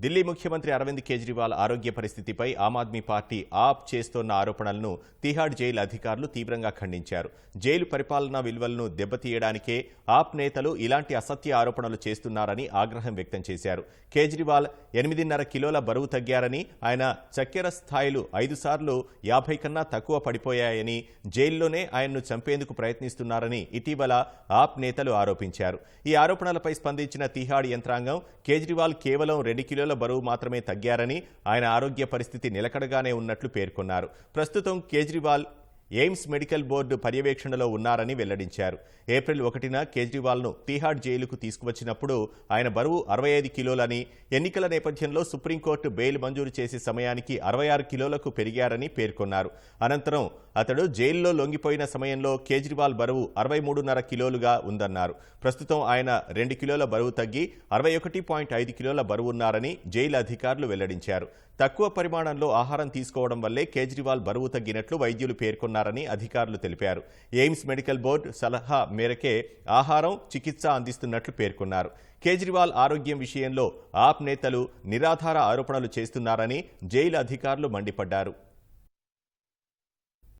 ఢిల్లీ ముఖ్యమంత్రి అరవింద్ కేజ్రీవాల్ ఆరోగ్య పరిస్థితిపై ఆమ్ ఆద్మీ పార్టీ ఆప్ చేస్తోన్న ఆరోపణలను తిహాడ్ జైలు అధికారులు తీవ్రంగా ఖండించారు. జైలు పరిపాలనా విలువలను దెబ్బతీయడానికే ఆప్ నేతలు ఇలాంటి అసత్య ఆరోపణలు చేస్తున్నారని ఆగ్రహం వ్యక్తం చేశారు. కేజ్రీవాల్ ఎనిమిదిన్నర కిలోల బరువు తగ్గారని ఆయన చక్కెర స్థాయిలు ఐదు సార్లు యాభై కన్నా తక్కువ పడిపోయాయని జైల్లోనే ఆయన్ను చంపేందుకు ప్రయత్నిస్తున్నారని ఇటీవల ఆప్ నేతలు ఆరోపించారు. ఈ ఆరోపణలపై స్పందించిన తిహాడ్ యంత్రాంగం కేజ్రీవాల్ కేవలం రెండు కిలోల బరువు మాత్రమే తగ్గారని ఆయన ఆరోగ్య పరిస్థితి నిలకడగానే ఉన్నట్లు పేర్కొన్నారు. ప్రస్తుతం కేజ్రీవాల్ ఎయిమ్స్ మెడికల్ బోర్డు పర్యవేక్షణలో ఉన్నారని వెల్లడించారు. ఏప్రిల్ ఒకటిన కేజ్రీవాల్ను తీహాడ్ జైలుకు తీసుకువచ్చినప్పుడు ఆయన బరువు అరవై ఐదు కిలోలని ఎన్నికల నేపథ్యంలో సుప్రీంకోర్టు బెయిల్ మంజూరు చేసే సమయానికి అరవై ఆరు కిలోలకు పెరిగారని పేర్కొన్నారు. అనంతరం అతడు జైల్లో లొంగిపోయిన సమయంలో కేజ్రీవాల్ బరువు అరవై మూడున్నర కిలోలుగా ఉందన్నారు. ప్రస్తుతం ఆయన రెండు కిలోల బరువు తగ్గి అరవై ఒకటి పాయింట్ ఐదు కిలోల బరువున్నారని జైలు అధికారులు వెల్లడించారు. తక్కువ పరిమాణంలో ఆహారం తీసుకోవడం వల్లే కేజ్రీవాల్ బరువు తగ్గినట్లు వైద్యులు పేర్కొన్నారని అధికారులు తెలిపారు. ఎయిమ్స్ మెడికల్ బోర్డు సలహా మేరకే ఆహారం చికిత్స అందిస్తున్నట్లు పేర్కొన్నారు. కేజ్రీవాల్ ఆరోగ్యం విషయంలో ఆప్ నేతలు నిరాధార ఆరోపణలు చేస్తున్నారని జైలు అధికారులు మండిపడ్డారు.